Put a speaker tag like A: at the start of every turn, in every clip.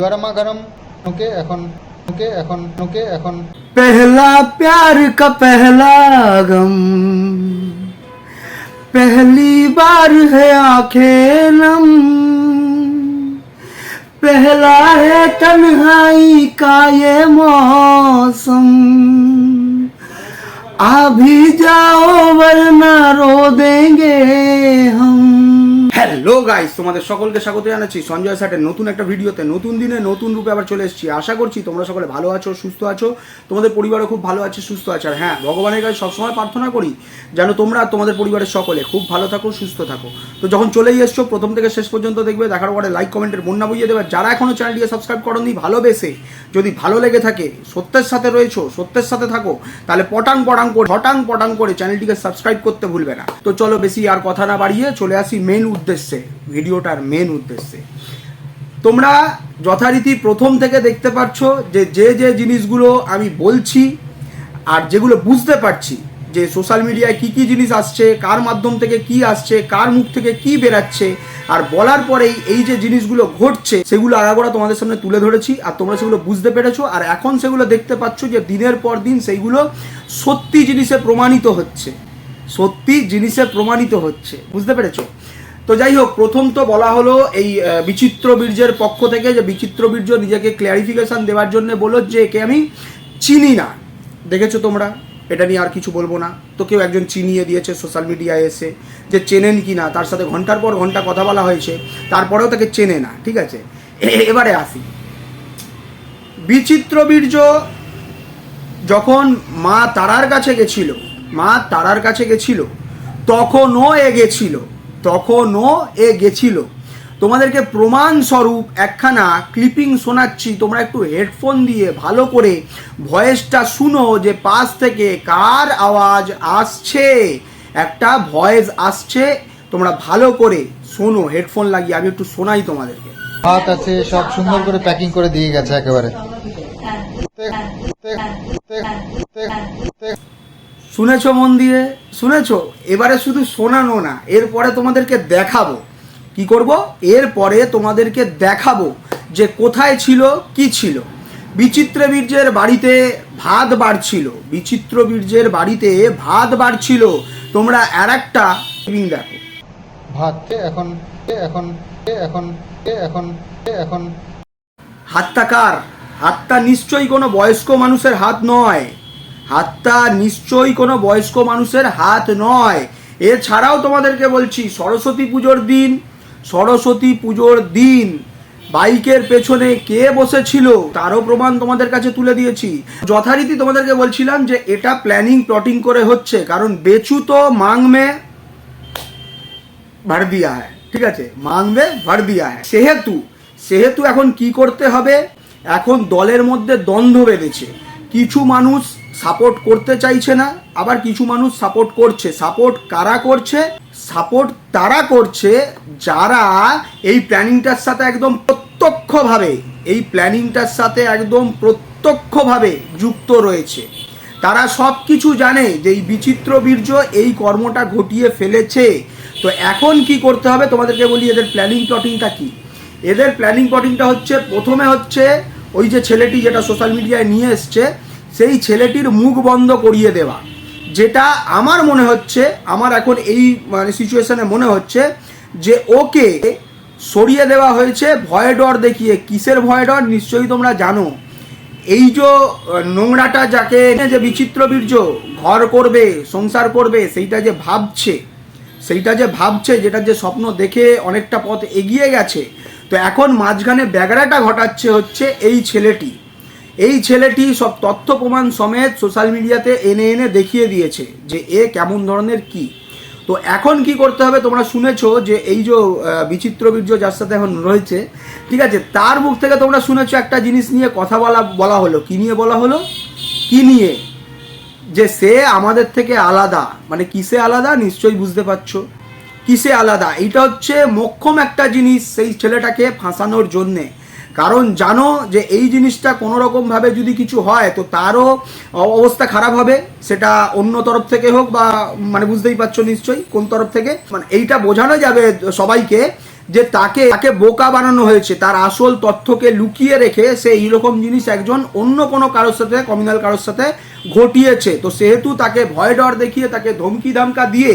A: গরমা গরম ওকে এখন ওকে এখন ওকে এখন
B: पहला प्यार का पहला गम पहली बार है आंखें नम पहला है तन्हाई का ये मौसम आ भी जाओ वरना रो देंगे हम হ্যালো গাইস, তোমাদের সকলকে স্বাগত জানাচ্ছি সঞ্জয় স্যাটের নতুন একটা ভিডিওতে। নতুন দিনে নতুন রূপে আবার চলে এসেছি। আশা করছি তোমরা সকলে ভালো আছো, সুস্থ আছো। তোমাদের পরিবারও খুব ভালো আছে, সুস্থ আছে। আর হ্যাঁ ভগবানের কাছে সবসময় প্রার্থনা করি যেন তোমরা তোমাদের পরিবারের সকলে খুব ভালো থাকো, সুস্থ থাকো। তো যখন চলেই এসছো, প্রথম থেকে শেষ পর্যন্ত দেখবে, দেখার পরে লাইক কমেন্টের বন্যা বইয়ে দেবে। যারা এখনও চ্যানেলটিকে সাবস্ক্রাইব করনি, ভালোবেসে যদি ভালো লেগে থাকে, সত্যের সাথে রয়েছো, সত্যের সাথে থাকো, তাহলে পটাং পটাং করে হটাং পটাং করে চ্যানেলটিকে সাবস্ক্রাইব করতে ভুলবে না। তো চলো বেশি আর কথা না বাড়িয়ে চলে আসি মেন উদ্দেশ্যে। ভিডিওটার মেন উদ্দেশ্যে। তোমরা যথারীতি প্রথম থেকে দেখতে পাচ্ছ যে যে যে জিনিসগুলো আমি বলছি আর যেগুলো বুঝতে পারছি যে সোশ্যাল মিডিয়ায় কি কি জিনিস আসছে, কার মাধ্যম থেকে কি আসছে, কার মুখ থেকে কি বেরাচ্ছে, আর বলার পরেই এই যে জিনিসগুলো ঘটছে, সেগুলো আগাগোড়া তোমাদের সামনে তুলে ধরেছি আর তোমরা সেগুলো বুঝতে পেরেছ আর এখন সেগুলো দেখতে পাচ্ছ যে দিনের পর দিন সেইগুলো সত্যি জিনিসে প্রমাণিত হচ্ছে। সত্যি জিনিসে প্রমাণিত হচ্ছে। বুঝতে পেরেছ? তো যাই হোক, প্রথম তো বলা হলো এই বিচিত্র বীর্যের পক্ষ থেকে যে বিচিত্র বীর্য নিজেকে ক্লিয়ারিফিকেশন দেওয়ার জন্য বলল যে একে আমি চিনি না। দেখেছ তোমরা? এটা নিয়ে আর কিছু বলব না। তো কেউ একজন চিনিয়ে দিয়েছে সোশ্যাল মিডিয়ায় এসে যে চেনেন কি না, তার সাথে ঘণ্টার পর ঘণ্টা কথা বলা হয়েছে, তারপরেও তাকে চেনে না, ঠিক আছে? এবারে আসি। বিচিত্র বীর্য যখন মা তারার কাছে গেছিল, মা তারার কাছে গেছিল, তখনও এ তখনও এ গেছিল। তোমাদেরকে প্রমাণ স্বরূপ একখানা ক্লিপিং শোনাচ্ছি। তোমরা একটু হেডফোন দিয়ে ভালো করে ভয়েসটা শুনো যে পাশ থেকে কার আওয়াজ আসছে। একটা ভয়েস আসছে, তোমরা ভালো করে শোনো হেডফোন লাগিয়ে। আমি একটু শোনাই তোমাদেরকে।
A: ভাত আছে, সব সুন্দর করে প্যাকিং করে দিয়ে গেছে একেবারে।
B: শুনেছো মন দিয়ে শুনেছো? এবারে শুধু শোনানো না এরপরে তোমাদেরকে দেখাবো। কি করব? এরপরে তোমাদেরকে দেখাবো যে কোথায় ছিল কি ছিল। বিচিত্র বীর্যের বাড়িতে ভাত বাড়ছিল। বিচিত্র বীর্যের বাড়িতে ভাত বাড়ছিল। তোমরা আর একটা দেখো।
A: ভাত এখন এখন এখন এখন এখন।
B: হাতটা কার? হাতটা নিশ্চয়ই কোনো বয়স্ক মানুষের হাত নয়। হাতটা নিশ্চয়ই কোনো বয়স্ক মানুষের হাত নয়। এছাড়াও তোমাদেরকে বলছি, সরস্বতী পুজোর দিন, সরস্বতী পুজোর দিন, বাইকের পেছনে কে বসেছিল, তারও প্রমাণ তোমাদের কাছে তুলে দিয়েছি। যথারীতি তোমাদেরকে বলছিলাম যে এটা প্ল্যানিং প্লটিং করে হচ্ছে, কারণ বেচু তো মাংমে ভর দিয়া হ্যায়, ঠিক আছে? মাংবে ভর দিয়া হ্যায়। সেহেতু সেহেতু এখন কি করতে হবে? এখন দলের মধ্যে দ্বন্দ্ব বেঁধেছে। কিছু মানুষ সাপোর্ট করতে চাইছে না, আবার কিছু মানুষ সাপোর্ট করছে। সাপোর্ট কারা করছে? সাপোর্ট তারা করছে যারা এই প্ল্যানিংটার সাথে একদম প্রত্যক্ষভাবে, এই প্ল্যানিংটার সাথে একদম প্রত্যক্ষভাবে যুক্ত রয়েছে। তারা সব কিছু জানে যে এই বিচিত্র বীর্য এই কর্মটা ঘটিয়ে ফেলেছে। তো এখন কি করতে হবে? তোমাদেরকে বলি, এদের প্ল্যানিং প্লটিংটা কি? এদের প্ল্যানিং প্লটিংটা হচ্ছে, প্রথমে হচ্ছে ওই যে ছেলেটি যেটা সোশ্যাল মিডিয়ায় নিয়ে এসছে সেই ছেলেটির মুখ বন্ধ করিয়ে দেওয়া। যেটা আমার মনে হচ্ছে, আমার এখন এই মানে সিচুয়েশনে মনে হচ্ছে যে ওকে সরিয়ে দেওয়া হয়েছে ভয় ডর দেখিয়ে। কিসের ভয় ডর? নিশ্চয়ই তোমরা জানো। এই যে নোংরাটা যাকে যে বিচিত্র বীর্য, ঘর করবে, সংসার করবে, সেইটা যে ভাবছে, সেইটা যে ভাবছে, যেটা যে স্বপ্ন দেখে অনেকটা পথ এগিয়ে গেছে, তো এখন মাঝখানে ব্যাগড়াটা ঘটাচ্ছে হচ্ছে এই ছেলেটি। এই ছেলেটি সব তথ্য প্রমাণ সমেত সোশ্যাল মিডিয়াতে এনে এনে দেখিয়ে দিয়েছে যে এ কেমন ধরনের কি। তো এখন কি করতে হবে তোমরা শুনেছো যে এই যে বিচিত্র বীর্য যার সাথে এখন রয়েছে, ঠিক আছে, তার মুখ থেকে তোমরা শুনেছো একটা জিনিস নিয়ে কথা বলা বলা হলো। কি নিয়ে বলা হলো? কি নিয়ে? যে সে আমাদের থেকে আলাদা। মানে কিসে আলাদা? নিশ্চয়ই বুঝতে পারছ। কিসে আলাদা? এটা হচ্ছে মোক্ষম একটা জিনিস সেই ছেলেটাকে ফাঁসানোর জন্যে। কারণ জানো যে এই জিনিসটা কোনো রকম ভাবে যদি কিছু হয়, তো তারও অবস্থা খারাপ হবে। সেটা অন্য তরফ থেকে হোক বা মানে বুঝতেই পারছ নিশ্চয়ই কোন তরফ থেকে। মানে এইটা বোঝানো যাবে সবাইকে যে তাকে তাকে বোকা বানানো হয়েছে। তার আসল তথ্যকে লুকিয়ে রেখে সে এইরকম জিনিস একজন অন্য কোনো কারোর সাথে কমিউনাল কারোর সাথে ঘটিয়েছে। তো সেহেতু তাকে ভয় ডর দেখিয়ে, তাকে ধমকি ধামকা দিয়ে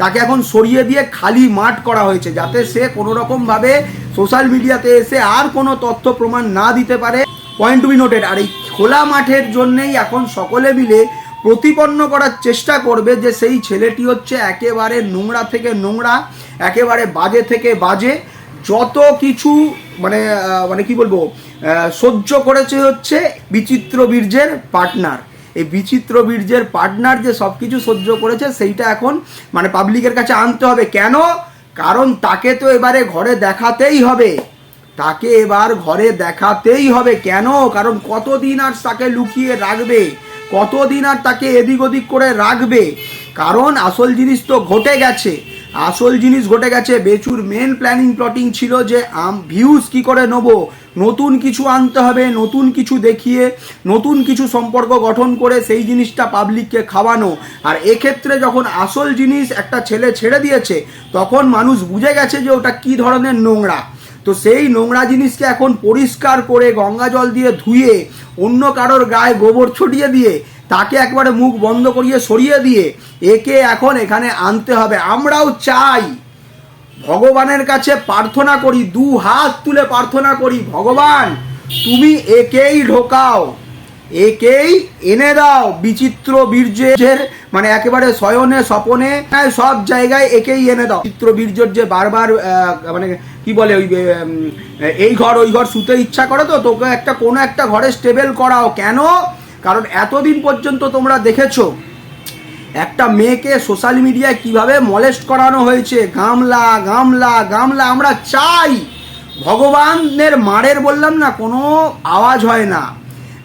B: তাকে এখন সরিয়ে দিয়ে খালি মাঠ করা হয়েছে যাতে সে কোনো রকমভাবে সোশ্যাল মিডিয়াতে এসে আর কোনো তথ্য প্রমাণ না দিতে পারে। পয়েন্ট টু বি নোটেড আর এই খোলা মাঠের জন্যেই এখন সকলে মিলে প্রতিপন্ন করার চেষ্টা করবে যে সেই ছেলেটি হচ্ছে একেবারে নোংরা থেকে নোংরা, একেবারে বাজে থেকে বাজে। যত কিছু মানে মানে কি বলব সহ্য করেছে হচ্ছে বিচিত্র বীর্যের পার্টনার এই বিচিত্র বীর্যের পার্টনার যে সব কিছু সহ্য করেছে, সেইটা এখন মানে পাবলিকের কাছে আনতে হবে। কেন? কারণ তাকে তো এবারে ঘরে দেখাতেই হবে। তাকে এবার ঘরে দেখাতেই হবে। কেন? কারণ কতদিন আর তাকে লুকিয়ে রাখবে? কতদিন আর তাকে এদিক ওদিক করে রাখবে? কারণ আসল জিনিস তো ঘটে গেছে। আসল জিনিস ঘটে গেছে। বেচুর মেন প্ল্যানিং প্লটিং ছিল যে আম ভিউজ কি করে নেব? নতুন কিছু আনতে হবে, নতুন কিছু দেখিয়ে, নতুন কিছু সম্পর্ক গঠন করে সেই জিনিসটা পাবলিককে খাওয়ানো। আর এক্ষেত্রে যখন আসল জিনিস একটা ছেলে ছেড়ে দিয়েছে, তখন মানুষ বুঝে গেছে যে ওটা কি ধরনের নোংরা। তো সেই নোংরা জিনিসকে এখন পরিষ্কার করে, গঙ্গা জল দিয়ে ধুয়ে, অন্য কারোর গায়ে গোবর ছড়িয়ে দিয়ে, তাকে একবারে মুখ বন্ধ করিয়ে সরিয়ে দিয়ে, একে এখন এখানে আনতে হবে। আমরাও চাই। ভগবানের কাছে প্রার্থনা করি, দু হাত তুলে প্রার্থনা করি, ভগবান, তুমি একেই ঢোকাও, একেই এনে দাও বিচিত্র বীর্যের মানে একেবারে শয়নে স্বপনে সব জায়গায় একেই এনে দাও। চিত্র বীর্যর যে বারবার মানে কি বলে ওই এই ঘর, ওই ঘর শুতে ইচ্ছা করে তো, তোকে একটা, কোনো একটা ঘরে স্টেবল করাও। কেন? কারণ এতদিন পর্যন্ত তোমরা দেখেছ একটা মেয়েকে সোশ্যাল মিডিয়ায় কীভাবে মলেস্ট করানো হয়েছে? গামলা গামলা গামলা, আমরা চাই। ভগবানের মারের বললাম না, কোনো আওয়াজ হয় না।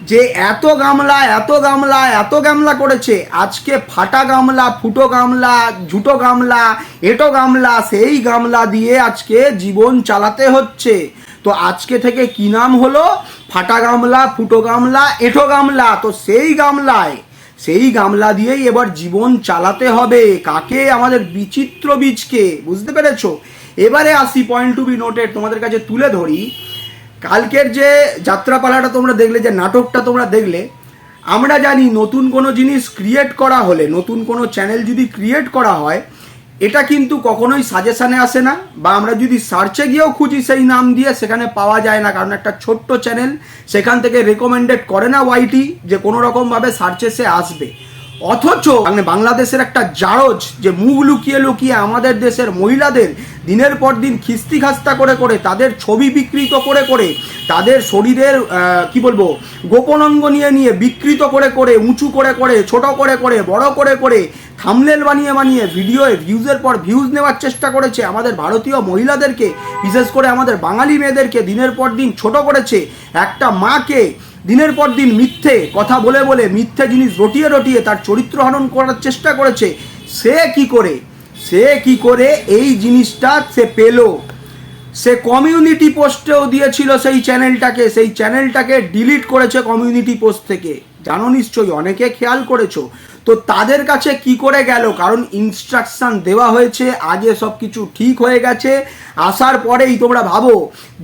B: যে এত গামলা এত গামলা এত গামলা করেছে, আজকে ফাটা গামলা, ফুটো গামলা, ঝুটো গামলা, এটো গামলা, সেই গামলা দিয়ে আজকে জীবন চালাতে হচ্ছে। তো আজকে থেকে কি নাম হলো? ফাটা গামলা, ফুটো গামলা, এঠো গামলা। তো সেই গামলায় সেই গামলা দিয়েই এবার জীবন চালাতে হবে। কাকে? আমাদের বিচিত্র বীজকে। বুঝতে পেরেছ? এবারে আসি পয়েন্ট টু বি নোটেড তোমাদের কাছে তুলে ধরি। কালকের যে যাত্রাপালাটা তোমরা দেখলে, যে নাটকটা তোমরা দেখলে, আমরা জানি নতুন কোনো জিনিস ক্রিয়েট করা হলে, নতুন কোনো চ্যানেল যদি ক্রিয়েট করা হয় এটা কিন্তু কখনোই সাজেশানে আসে না, বা আমরা যদি সার্চে গিয়েও খুঁজি সেই নাম দিয়ে, সেখানে পাওয়া যায় না, কারণ একটা ছোট্ট চ্যানেল সেখান থেকে রেকমেন্ডেড করে না ওয়াইটি যে কোনো রকমভাবে সার্চে সে আসবে। অথচ মানে বাংলাদেশের একটা জারজ, যে মুখ লুকিয়ে লুকিয়ে আমাদের দেশের মহিলাদের দিনের পর দিন খিস্তি খাস্তা করে করে, তাদের ছবি বিকৃত করে করে, তাদের শরীরের কি বলব, গোপন অঙ্গ নিয়ে নিয়ে বিকৃত করে করে, উঁচু করে করে, ছোট করে করে, বড় করে করে থামলেল বানিয়ে বানিয়ে ভিডিওয়ে ভিউজের পর ভিউজ নেওয়ার চেষ্টা করেছে আমাদের ভারতীয় মহিলাদেরকে, বিশেষ করে আমাদের বাঙালি মেয়েদেরকে দিনের পর দিন ছোট করেছে। একটা মাকে দিনের পর দিন মিথ্যে কথা বলে বলে মিথ্যে জিনিস রটিয়ে রটিয়ে তার চরিত্র হনন করার চেষ্টা করেছে। সে কি করে? সে কি করে? এই জিনিসটা সে পেল। সে কমিউনিটি পোস্টেও দিয়েছিল সেই চ্যানেলটাকে সেই চ্যানেলটাকে ডিলিট করেছে কমিউনিটি পোস্ট থেকে। জানো নিশ্চয়ই, অনেকে খেয়াল করেছ। তো তাদের কাছে কি করে গেল? কারণ ইনস্ট্রাকশন দেওয়া হয়েছে, আগে সব কিছু ঠিক হয়ে গেছে, আসার পরেই তোমরা ভাবো।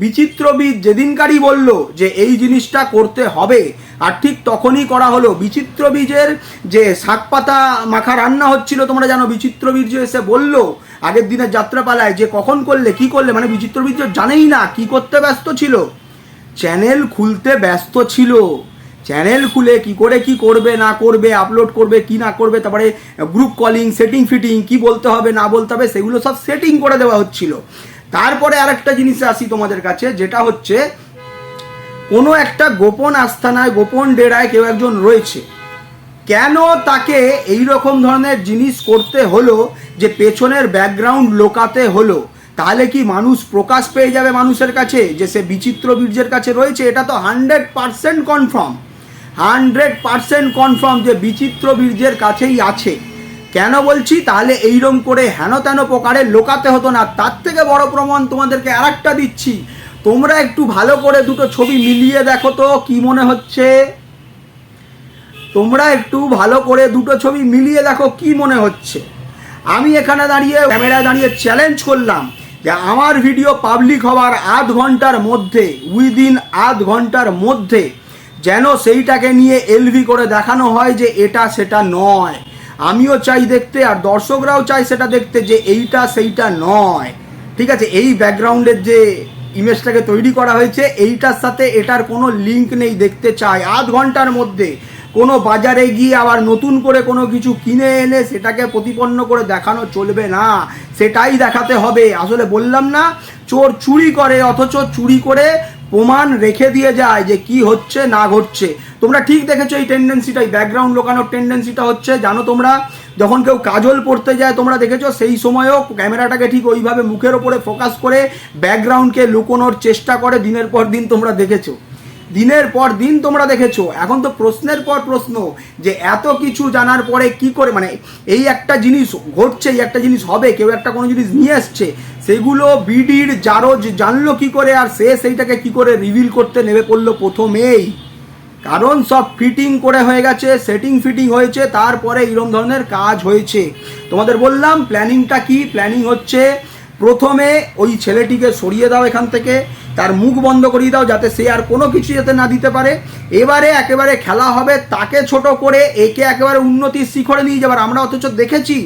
B: বিচিত্রবিদ যেদিনকারই বলল যে এই জিনিসটা করতে হবে, আর ঠিক তখনই করা হলো। বিচিত্র বীজের যে শাক পাতা মাখা রান্না হচ্ছিল, তোমরা জানো বিচিত্র বীর্য এসে বলল, আগের দিনের যাত্রাপালায় যে কখন করলে, কি করলে মানে বিচিত্র বীর্য জানেই না, কি করতে ব্যস্ত ছিল। চ্যানেল খুলতে ব্যস্ত ছিল। চ্যানেল খুলে কি করে, কি করবে, না করবে আপলোড করবে, কি না করবে, তারপরে গ্রুপ কলিং সেটিং ফিটিং কি বলতে হবে, না বলতে হবে, সেগুলো সব সেটিং করে দেওয়া হচ্ছিল। তারপরে আরেকটা জিনিসে আসি তোমাদের কাছে, যেটা হচ্ছে কোনো একটা গোপন আস্থানায়, গোপন ডেরায় কেউ একজন রয়েছে। কেন তাকে এই রকম ধরনের জিনিস করতে হলো যে পেছনের ব্যাকগ্রাউন্ড লোকাতে হলো? তাহলে কি মানুষ প্রকাশ পেয়ে যাবে মানুষের কাছে যে সে বিচিত্র বীর্যের কাছে রয়েছে? এটা তো hundred percent confirm hundred percent confirm যে বিচিত্র বীর্যের কাছেই আছে। কেন বলছি? তাহলে এইরকম করে হেন তেন প্রকারে লোকাতে হতো না। তার থেকে বড় প্রমাণ তোমাদেরকে আরেকটা দিচ্ছি। তোমরা একটু ভালো করে দুটো ছবি মিলিয়ে দেখো তো, কি মনে হচ্ছে? তোমরা একটু ভালো করে দুটো ছবি মিলিয়ে দেখো, কি মনে হচ্ছে? আমি এখানে দাঁড়িয়ে, ক্যামেরায় দাঁড়িয়ে চ্যালেঞ্জ করলাম যে আমার ভিডিও পাবলিক হওয়ার আধ ঘণ্টার মধ্যে উইদিন আধ ঘণ্টার মধ্যে যেন সেইটাকে নিয়ে এলভি করে দেখানো হয় যে এটা সেটা নয়। আমিও চাই দেখতে আর দর্শকরাও চাই সেটা দেখতে যে এইটা সেইটা নয়। ঠিক আছে, এই ব্যাকগ্রাউন্ডের যে ইমেজটাকে তৈরি করা হয়েছে, এইটার সাথে এটার কোনো লিঙ্ক নেই দেখতে চাই। আধ ঘণ্টার মধ্যে কোনো বাজারে গিয়ে আবার নতুন করে কোনো কিছু কিনে এনে সেটাকে প্রতিপন্ন করে দেখানো চলবে না। সেটাই দেখাতে হবে। আসলে বললাম না, চোর চুরি করে, অথচ চুরি করে প্রমাণ রেখে দিয়ে যায় যে কি হচ্ছে, না ঘটছে। তোমরা ঠিক দেখেছ এই টেন্ডেন্সিটাই ব্যাকগ্রাউন্ড লোকানোর টেন্ডেন্সিটা হচ্ছে, জানো তোমরা, যখন কেউ কাজল পড়তে যায়, তোমরা দেখেছ সেই সময়ও ক্যামেরাটাকে ঠিক ওইভাবে মুখের ওপরে ফোকাস করে ব্যাকগ্রাউন্ডকে লুকোনোর চেষ্টা করে দিনের পর দিন তোমরা দেখেছ। দিনের পর দিন তোমরা দেখেছ। এখন তো প্রশ্নের পর প্রশ্ন যে এত কিছু জানার পরে কি করে মানে এই একটা জিনিস ঘটছে, এই একটা জিনিস হবে, কেউ একটা কোনো জিনিস নিয়ে এসছে, সেগুলো বিডির জারজ জানলো কি করে আর সে সেইটাকে কি করে রিভিল করতে নেমে পড়ল প্রথমেই। কারণ সব ফিটিং করে হয়ে গেছে সেটিং ফিটিং হয়েছে, তারপরে এরকম ধরনের কাজ হয়েছে। তোমাদের বললাম প্ল্যানিংটা কি? প্ল্যানিং হচ্ছে প্রথমে ওই ছেলেটিকে সরিয়ে দাও এখান থেকে, তার মুখ বন্ধ করিয়ে দাও যাতে সে আর কোনো কিছু যাতে না দিতে পারে। এবারে একেবারে খেলা হবে, তাকে ছোট করে একে একেবারে উন্নতির শিখরে নিয়ে যাবার। আমরা অথচ দেখেছি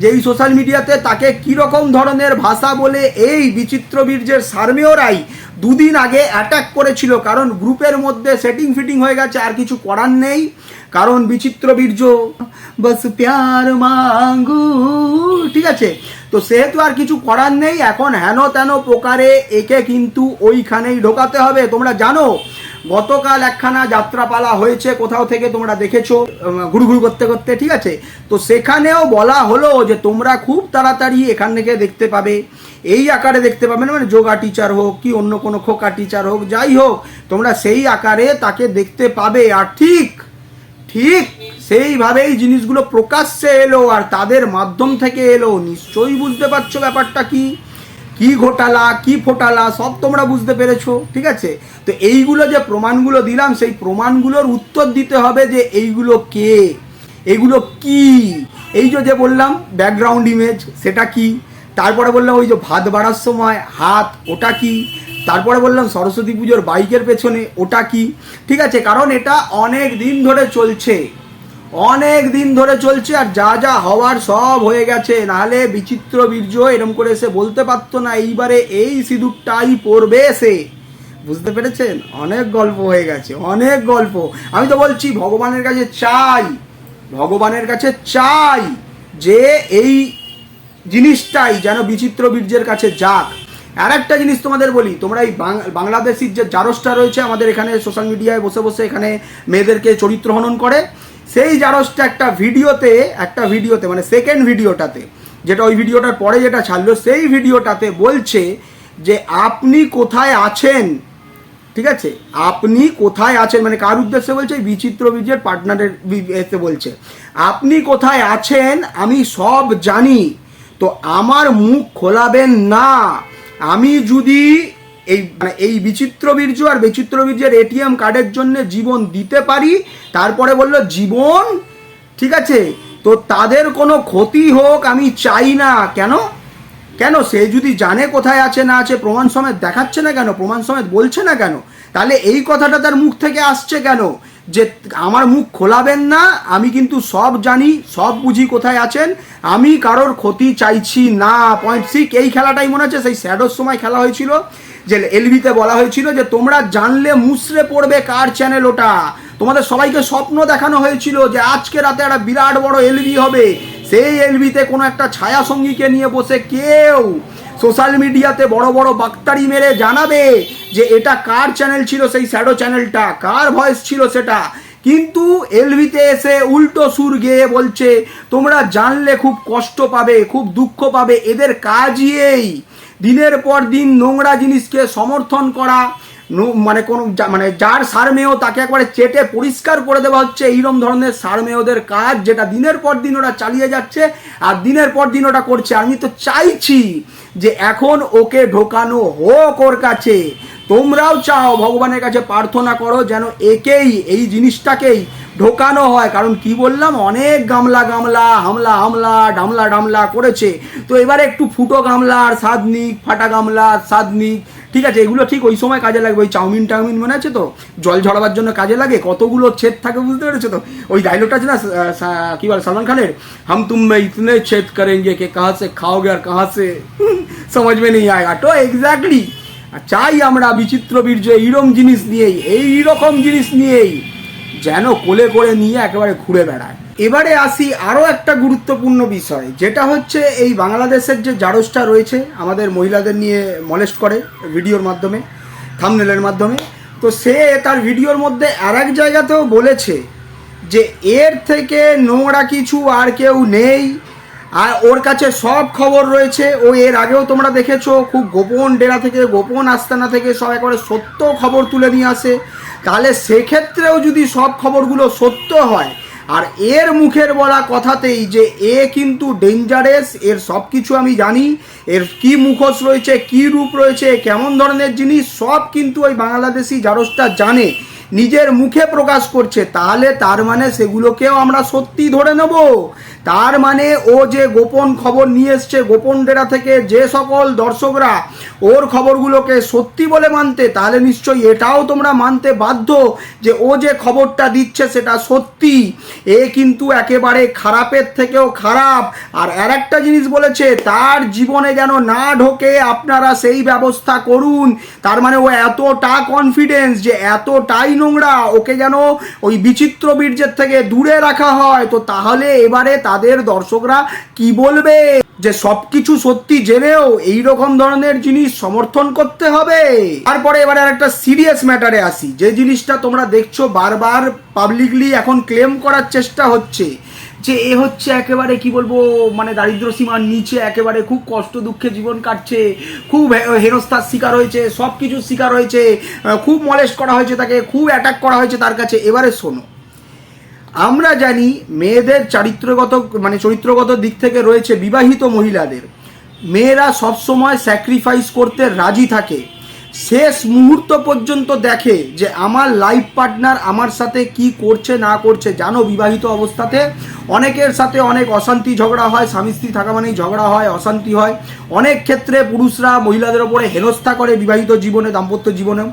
B: যে এই সোশ্যাল মিডিয়াতে তাকে কীরকম ধরনের ভাষা বলে এই বিচিত্র বীর্যের সার্মেয়রাই দুদিন আগে অ্যাটাক করেছিল। কারণ গ্রুপের মধ্যে সেটিং ফিটিং হয়ে গেছে, আর কিছু করার নেই। কারণ বিচিত্র বীর্য বস প্যার মাঙ্গু। ঠিক আছে? তো সেহেতু আর কিছু করার নেই। এখন হেন তেন প্রকারে একে কিন্তু ওইখানেই ঢোকাতে হবে। তোমরা জানো, গতকাল একখানা যাত্রাপালা হয়েছে, কোথাও থেকে তোমরা দেখেছ ঘুরু ঘুরু করতে করতে, ঠিক আছে? তো সেখানেও বলা হলো যে তোমরা খুব তাড়াতাড়ি এখান থেকে দেখতে পাবে। এই আকারে দেখতে পাবে না মানে যোগা টিচার হোক কি অন্য কোনো খোকা টিচার হোক, যাই হোক, তোমরা সেই আকারে তাকে দেখতে পাবে। আর ঠিক ঠিক সেইভাবেই জিনিসগুলো প্রকাশ্যে এলো আর তাদের মাধ্যম থেকে এলো। নিশ্চয়ই বুঝতে পারছ ব্যাপারটা কি? কি ঘোটালা, কি ফোটালা, সব তোমরা বুঝতে পেরেছ, ঠিক আছে? তো এইগুলো যে প্রমাণগুলো দিলাম, সেই প্রমাণগুলোর উত্তর দিতে হবে যে এইগুলো কে? এগুলো কি? এই যে যে বললাম ব্যাকগ্রাউন্ড ইমেজ সেটা কি? তারপরে বললাম ওই যে ভাত বাড়ার সময়, হাত, ওটা কি? তারপরে বললাম সরস্বতী পুজোর বাইকের পেছনে, ওটা কি? ঠিক আছে, কারণ এটা অনেক দিন ধরে চলছে। অনেক দিন ধরে চলছে আর যা যা হওয়ার সব হয়ে গেছে। নাহলে বিচিত্র বীর্য এরম করে এসে বলতে পারতো না, এইবারে এই সিঁদুরটাই পড়বে সে। বুঝতে পেরেছেন? অনেক গল্প হয়ে গেছে, অনেক গল্প। আমি তো বলছি, ভগবানের কাছে চাই, ভগবানের কাছে চাই যে এই জিনিসটাই যেন বিচিত্র বীর্যের কাছে যাক। আর একটা জিনিস তোমাদের বলি, তোমরা এই বাংলাদেশির যে জারসটা রয়েছে আমাদের এখানে সোশ্যাল মিডিয়ায় বসে বসে এখানে মেয়েদেরকে চরিত্র হনন করে, সেই জারসটা একটা ভিডিওতে একটা ভিডিওতে মানে সেকেন্ড ভিডিওটাতে, যেটা ওই ভিডিওটার পরে যেটা ছাড়লো, সেই ভিডিওটাতে বলছে যে আপনি কোথায় আছেন? ঠিক আছে? আপনি কোথায় আছেন? মানে কার উদ্দেশ্যে বলছে? বিচিত্র বীজের পার্টনারের এতে বলছে। আপনি কোথায় আছেন? আমি সব জানি। তো আমার মুখ খোলাবেন না। আমি যদি এই মানে এই বিচিত্র বীর্য আর বিচিত্র বীর্যের এটিএম কার্ডের জন্য জীবন দিতে পারি, তারপরে বলল, জীবন? ঠিক আছে, তো তাদের কোনো ক্ষতি হোক, আমি চাই না। কেন? কেন? সে যদি জানে কোথায় আছে, না আছে, প্রমাণ সমেত দেখাচ্ছে না কেন? প্রমাণ সমেত বলছে না কেন? তাহলে এই কথাটা তার মুখ থেকে আসছে কেন? যে আমার মুখ খোলাবেন না, আমি কিন্তু সব জানি, সব বুঝি কোথায় আছেন। আমি কারোর ক্ষতি চাইছি না। পয়েন্ট সিক এই খেলাটাই মনে হচ্ছে, সেই স্যাডোর সময় খেলা হয়েছিল, যে এলবিতে বলা হয়েছিল যে তোমরা জানলে মুসরে পড়বে কার চ্যানেল ওটা। তোমাদের সবাইকে স্বপ্ন দেখানো হয়েছিল যে আজকে রাতে একটা বিরাট বড় এলবি হবে। সেই এলবিতে কোনো একটা ছায়া সঙ্গীকে নিয়ে বসে কেউ সোশ্যাল মিডিয়াতে বড় বড় বাক্তারি মেরে জানাবে যে এটা কার চ্যানেল ছিল সেই শ্যাডো চ্যানেলটা, কার ভয়েস ছিল সেটা। কিন্তু এলভিতে এসে উল্টো সুর গেয়ে বলছে, তোমরা জানলে খুব কষ্ট পাবে, খুব দুঃখ পাবে, এদের কাজই এই। দিনের পর দিন নোংরা জিনিসকে সমর্থন করা মানে কোন মানে যার সার সারমেয় তাকে একবারে চেটে পরিষ্কার করে দেওয়া হচ্ছে এইরকম ধরনের সার সারমেয়দের কাজ যেটা দিনের পর দিন ওরা চালিয়ে যাচ্ছে আর দিনের পর দিন ওটা করছে। আমি তো চাইছি যে এখন ওকে ঢোকানো হোক ওর কাছে। তোমরাও চাও, ভগবানের কাছে প্রার্থনা করো যেন একেই, এই জিনিসটাকেই ঢোকানো হয়। কারণ কি বললাম? অনেক গামলা গামলা, হামলা হামলা ডামলা ডামলা করেছে। তো এবারে একটু ফুটো গামলা গামলার সাদনিক ফাটা গামলা গামলার সাদনিক ঠিক আছে, এগুলো ঠিক ওই সময় কাজে লাগবে, ওই চাউমিন টাউমিন মনে আছে তো? জল ঝরাবার জন্য কাজে লাগে, কতগুলো ছেদ থাকে বুঝতে পেরেছ তো? ওই ডায়লগটা আছে না কি বলে, সালমান খানের? হাম তুম ইতনে ছেদ করেন যে কে কাহা সে খাওগে আর কাহা সে সমাজ মে নেই আয়গা। তো এক্স্যাক্টলি চাই আমরা বিচিত্র বীর্য, এইরকম জিনিস নিয়েই, এইরকম জিনিস নিয়েই যেন কোলে করে নিয়ে একেবারে ঘুরে বেড়ায়। এবারে আসি আরও একটা গুরুত্বপূর্ণ বিষয়, যেটা হচ্ছে এই বাংলাদেশের যে জারজটা রয়েছে, আমাদের মহিলাদের নিয়ে মলেস্ট করে ভিডিওর মাধ্যমে থামনেলের মাধ্যমে। তো সে তার ভিডিওর মধ্যে আর এক জায়গাতেও বলেছে যে এর থেকে নোংরা কিছু আর কেউ নেই। আর ওর কাছে সব খবর রয়েছে, ও এর আগেও তোমরা দেখেছ, খুব গোপন ডেরা থেকে, গোপন আস্তানা থেকে সব একবারে সত্য খবর তুলে নিয়ে আসে। তাহলে সেক্ষেত্রেও যদি সব খবরগুলো সত্য হয় আর এর মুখের বলা কথাতেই যে এ কিন্তু ডেঞ্জারেস এর সব কিছু আমি জানি, এর কি মুখোশ রয়েছে, কি রূপ রয়েছে, কেমন ধরনের জিনিস, সব কিন্তু ওই বাংলাদেশি জারসটা জানে, নিজের মুখে প্রকাশ করছে, তাহলে তার মানে সেগুলোকেও আমরা সত্যি ধরে নেব। তার মানে ও যে গোপন খবর নিয়ে এসছে, গোপন ডেরা থেকে যে সকল দর্শকরা ওর খবরগুলোকে সত্যি বলে মানতে, তাহলে নিশ্চয়ই এটাও তোমরা মানতে বাধ্য যে ও যে খবরটা দিচ্ছে সেটা সত্যি। এ কিন্তু একেবারে খারাপের থেকেও খারাপ। আর আর একটা জিনিস বলেছে, তার জীবনে যেন না ঢোকে আপনারা সেই ব্যবস্থা করুন। তার মানে ও এতটা কনফিডেন্স যে এতটাই নোংরা, ওকে যেন ওই বিচিত্র বীর্যের থেকে দূরে রাখা হয়। তো তাহলে এবারে তাদের দর্শকরা কি বলবে? যে সবকিছু সত্যি জেনেও এই রকম ধরনের জিনিস সমর্থন করতে হবে। তারপরে এবারে একটা সিরিয়াস ম্যাটারে আসি। যে জিনিসটা তোমরা দেখছ বারবার পাবলিকলি এখন ক্লেম করার চেষ্টা হচ্ছে, যে এ হচ্ছে একেবারে কি বলব মানে দারিদ্র সীমার নিচে একেবারে খুব কষ্ট দুঃখে জীবন কাটছে, খুব হেনস্থার শিকার হয়েছে সব কিছুর শিকার হয়েছে খুব মলেস্ট করা হয়েছে তাকে, খুব অ্যাটাক করা হয়েছে তার কাছে। এবারে শোনো আমরা জানি মেয়েদের চারিত্রগত মানে চরিত্রগত দিক থেকে রয়েছে বিবাহিত মহিলাদের। মেয়েরা সবসময় স্যাক্রিফাইস করতে রাজি থাকে। শেষ মুহূর্ত পর্যন্ত দেখে যে আমার লাইফ পার্টনার আমার সাথে কি করছে, না করছে, জানো বিবাহিত অবস্থাতে অনেকের সাথে অনেক অশান্তি ঝগড়া হয়, স্বামী স্ত্রী থাকা মানেই ঝগড়া হয়, অশান্তি হয়। অনেক ক্ষেত্রে পুরুষরা মহিলাদের ওপরে হেনস্থা করে বিবাহিত জীবনে, দাম্পত্য জীবনে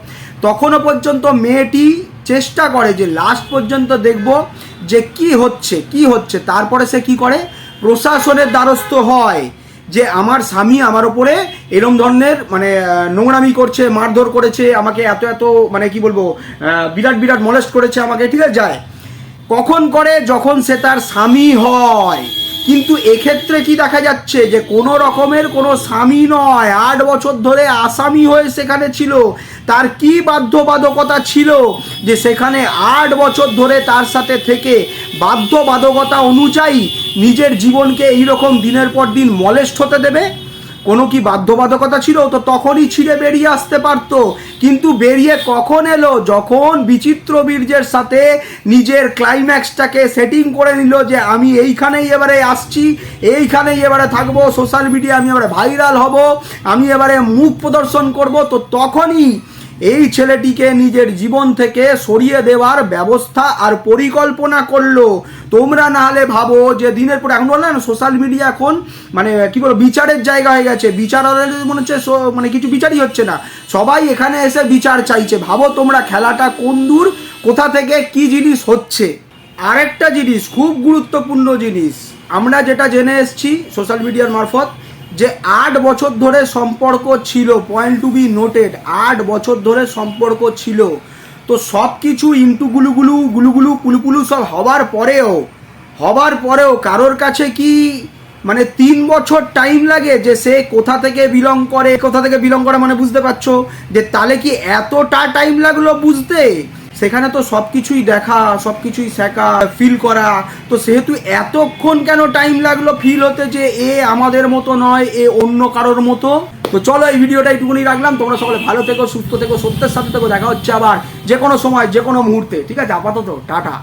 B: তখনও পর্যন্ত মেয়েটি চেষ্টা করে যে লাস্ট পর্যন্ত দেখব যে কি হচ্ছে কি হচ্ছে? তারপরে সে কি করে? প্রশাসনের দ্বারস্থ হয় যে আমার স্বামী আমার ওপরে এরম ধরনের মানে নোংরামি করছে, মারধর করেছে, আমাকে এত এত মানে কি বলব বিরাট বিরাট মলেস্ট করেছে আমাকে, ঠিক আছে? যায়। কখন করে? যখন সে তার স্বামী হয়। কিন্তু এক্ষেত্রে কি দেখা যাচ্ছে যে কোনো রকমের কোনো স্বামী নয়, আট বছর ধরে আসামি হয়ে সেখানে ছিল। তার কি বাধ্যবাধকতা ছিল যে সেখানে আট বছর ধরে তার সাথে থেকে বাধ্যবাধকতা অনুযায়ী নিজের জীবনকে এইরকম দিনের পর দিন মলেস্ট হতে দেবে? কোনো কি বাধ্যবাধকতা ছিল? তো তখনই ছিঁড়ে বেরিয়ে আসতে পারত। কিন্তু বেরিয়ে কখন এলো? যখন বিচিত্র বীর্যের সাথে নিজের ক্লাইম্যাক্সটাকে সেটিং করে নিল যে আমি এইখানেই এবারে আসছি, এইখানেই এবারে থাকব সোশ্যাল মিডিয়া আমি এবারে ভাইরাল হব, আমি এবারে মুখ প্রদর্শন করব, তো তখনই এই ছেলেটিকে নিজের জীবন থেকে সরিয়ে দেওয়ার ব্যবস্থা আর পরিকল্পনা করল। তোমরা না হলে ভাবো যে দিনের পর এখন বললাম সোশ্যাল মিডিয়া এখন মানে কি বলব, বিচারের জায়গা হয়ে গেছে। বিচার মনে হচ্ছে মানে কিছু বিচারই হচ্ছে না। সবাই এখানে এসে বিচার চাইছে। ভাবো তোমরা খেলাটা কোন দূর, কোথা থেকে কি জিনিস হচ্ছে। আরেকটা জিনিস, খুব গুরুত্বপূর্ণ জিনিস, আমরা যেটা জেনে এসেছি সোশ্যাল মিডিয়ার মারফত যে আট বছর ধরে সম্পর্ক ছিল পয়েন্ট টু বি নোটেড আট বছর ধরে সম্পর্ক ছিল। তো সব কিছু ইন্টু গুলুগুলু গুলুগুলু পুলুপুলু সব হবার পরেও হবার পরেও কারোর কাছে কি মানে তিন বছর টাইম লাগে যে সে কোথা থেকে বিলং করে, কোথা থেকে বিলং করে মানে বুঝতে পারছ? যে তাহলে কি এতটা টাইম লাগল বুঝতে? সেখানে তো সব কিছুই দেখা সব কিছুই শেখা ফিল করা। তো সেহেতু এতক্ষণ কেন টাইম লাগল ফিল হতে যে এ আমাদের মতো নয়, এ অন্য কারোর মতো? তো চলো এই ভিডিওটা একটুকুনি রাখলাম। তোমরা সকলে ভালো থেকো, সুস্থ থেকো, সত্যের সাথে থেকো। দেখা হচ্ছে আবার যে কোনো সময় যে কোনো মুহূর্তে। ঠিক আছে? আপাতত, টাটা।